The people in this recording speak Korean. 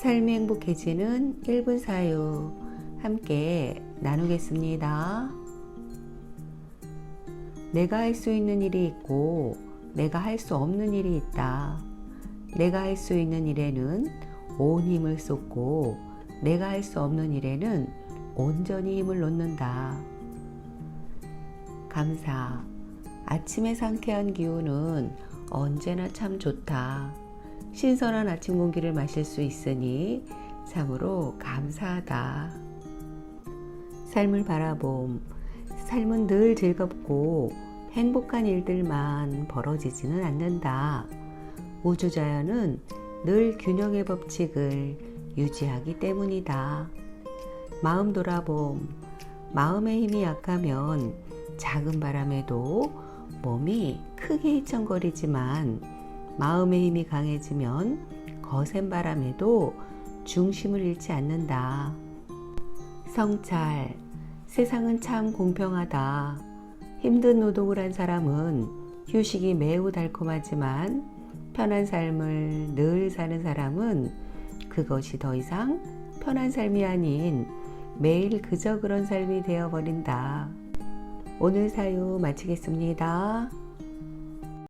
삶이 행복해지는 1분 사유 함께 나누겠습니다. 내가 할 수 있는 일이 있고 내가 할 수 없는 일이 있다. 내가 할 수 있는 일에는 온 힘을 쏟고 내가 할 수 없는 일에는 온전히 힘을 놓는다. 감사. 아침의 상쾌한 기운은 언제나 참 좋다. 신선한 아침 공기를 마실 수 있으니 참으로 감사하다. 삶을 바라봄. 삶은 늘 즐겁고 행복한 일들만 벌어지지는 않는다. 우주자연은 늘 균형의 법칙을 유지하기 때문이다. 마음 돌아봄. 마음의 힘이 약하면 작은 바람에도 몸이 크게 휘청거리지만 마음의 힘이 강해지면 거센 바람에도 중심을 잃지 않는다. 성찰. 세상은 참 공평하다. 힘든 노동을 한 사람은 휴식이 매우 달콤하지만 편한 삶을 늘 사는 사람은 그것이 더 이상 편한 삶이 아닌 매일 그저 그런 삶이 되어버린다. 오늘 사유 마치겠습니다.